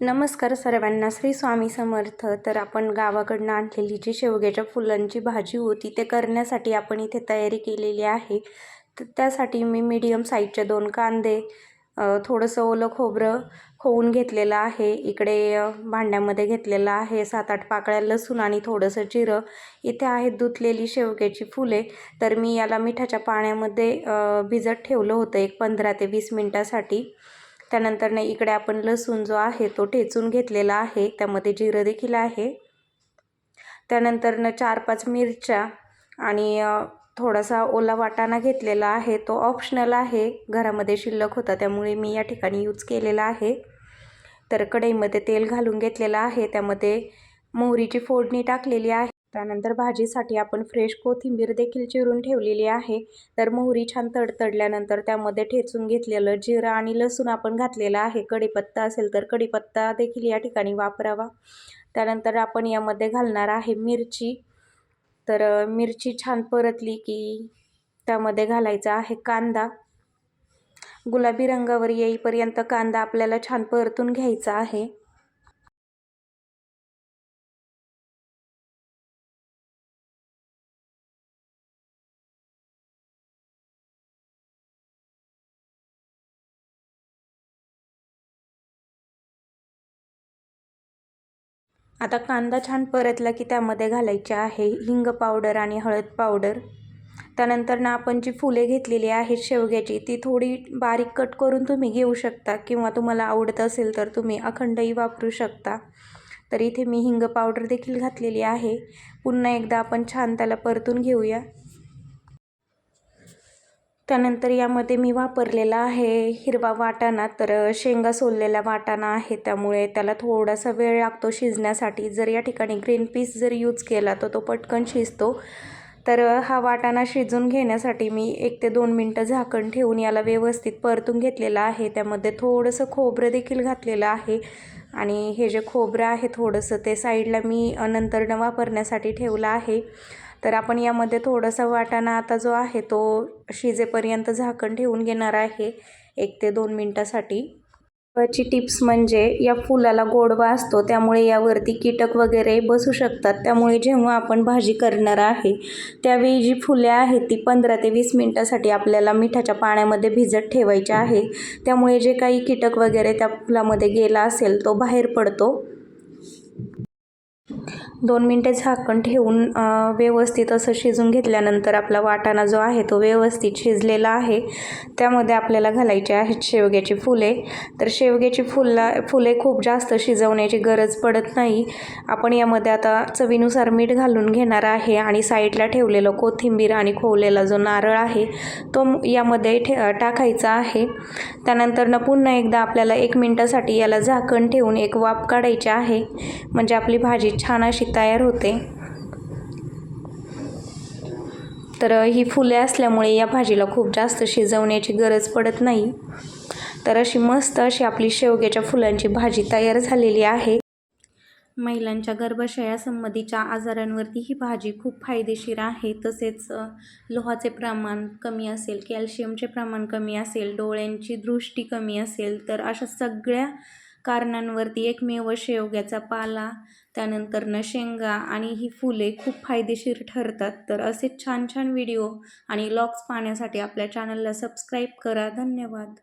नमस्कार सर्वांना. श्री स्वामी समर्थ. तर आपण गावाकडनं आणलेली जी शेवग्याच्या फुलांची भाजी होती ते करण्यासाठी आपण इथे तयारी केलेली आहे. तर त्यासाठी मी मीडियम साईजचे दोन कांदे थोडंसं ओलं खोबरं खोवून घेतलेलं आहे. इकडे भांड्यामध्ये घेतलेलं आहे सात आठ पाकळ्या लसूण आणि थोडंसं जिरं. इथे आहेत धुतलेली शेवग्याची फुले. तर मी याला मिठाच्या पाण्यामध्ये भिजत ठेवलं होतं एक पंधरा ते वीस मिनटासाठी. त्यानंतर नाही इकडे आपण लसूण जो आहे तो ठेचून घेतलेला आहे. त्यामध्ये जिरं देखील आहे. त्यानंतरनं चार पाच मिरच्या आणि थोडासा ओला वाटाणा घेतलेला आहे. तो ऑप्शनल आहे. घरामध्ये शिल्लक होता त्यामुळे मी या ठिकाणी यूज केलेला आहे. तर कढईमध्ये तेल घालून घेतलेलं आहे. त्यामध्ये मोहरीची फोडणी टाकलेली आहे. त्यानंतर भाजीसाठी आपण फ्रेश कोथिंबीर देखील चिरून ठेवलेली आहे. तर मोहरी छान तडतडल्यानंतर त्यामध्ये ठेचून घेतलेलं जिरं आणि लसूण आपण घातलेला आहे. कढीपत्ता असेल तर कढीपत्ता देखील या ठिकाणी वापरावा. त्यानंतर आपण यामध्ये घालणार आहे मिरची. तर मिरची छान परतली की त्यामध्ये घालायचा आहे कांदा. गुलाबी रंगावर येईपर्यंत कांदा आपल्याला छान परतून घ्यायचा आहे. आता कांदा छान परतला की त्यामध्ये घालायचे आहे हिंग पावडर आणि हळद पावडर. त्यानंतर ना आपण जी फुले घेतलेली आहेत शेवग्याची ती थोडी बारीक कट करून तुम्ही घेऊ शकता किंवा तुम्हाला आवडत असेल तर तुम्ही अखंडही वापरू शकता. तर इथे मी हिंग पावडर देखील घातलेली आहे. पुन्हा एकदा आपण छान त्याला परतून घेऊया. त्यानंतर यामध्ये मी वापरलेला आहे हिरवा वाटाणा तर शेंगा सोललेला वाटाणा आहे त्यामुळे त्याला थोडासा वेळ लागतो शिजण्यासाठी. जर या ठिकाणी ग्रीन पीस जर यूज केला तर तो पटकन शिजतो. तर हा वाटाणा शिजून घेण्यासाठी मी एक ते दोन मिनटं झाकण ठेवून याला व्यवस्थित परतून घेतलेलं आहे. त्यामध्ये थोडंसं खोबरं देखील घातलेलं आहे आणि हे जे खोबरं आहे थोडंसं ते साईडला मी नंतरनं वापरण्यासाठी ठेवलं आहे. तर आपण यामध्ये थोडासा वाटाणा आता जो आहे तो शिजेपर्यंत झाकण ठेवून घेणार आहे एक ते दोन मिनटासाठी. ची टिप्स म्हणजे या फुलाला गोडवा असतो त्यामुळे यावरती कीटक वगैरे बसू शकतात. त्यामुळे जेव्हा आपण भाजी करणार आहे त्यावेळी जी फुले आहेत ती पंधरा ते वीस मिनटासाठी आपल्याला मिठाच्या पाण्यामध्ये भिजत ठेवायची आहे. त्यामुळे जे काही कीटक वगैरे त्या फुलामध्ये गेला असेल तो बाहेर पडतो. दोन मिनटे झाकण ठेवून व्यवस्थित असं शिजून घेतल्यानंतर आपला वाटाणा जो आहे तो व्यवस्थित शिजलेला आहे. त्यामध्ये आपल्याला घालायचे आहेत शेवग्याची फुले. तर शेवग्याची फुला फुले खूप जास्त शिजवण्याची गरज पडत नाही. आपण यामध्ये आता चवीनुसार मीठ घालून घेणार आहे आणि साईडला ठेवलेलं कोथिंबीर आणि खोवलेला जो नारळ आहे तो यामध्ये ठे टाकायचा आहे. त्यानंतरनं पुन्हा एकदा आपल्याला एक मिनटासाठी याला झाकण ठेवून एक वाफ काढायची आहे. म्हणजे आपली भाजी छान अशी तयार होते. तर ही फुले असल्यामुळे या भाजीला खूप जास्त शिजवण्याची गरज पडत नाही. तर अशी मस्त अशी आपली शेवग्याच्या फुलांची भाजी तयार झालेली आहे. महिलांच्या गर्भाशयासंबंधीच्या आजारांवरती ही भाजी खूप फायदेशीर आहे. तसेच लोहाचे प्रमाण कमी असेल कॅल्शियमचे प्रमाण कमी असेल डोळ्यांची दृष्टी कमी असेल तर अशा सगळ्या कारणांवरती एकमेव शेवग्याचा पाला त्यानंतर शेंगा आणि ही फुले खूप फायदेशीर ठरतात. तर असे छान छान व्हिडिओ आणि लॉक्स पाहण्यासाठी आपल्या चॅनलला सबस्क्राईब करा. धन्यवाद.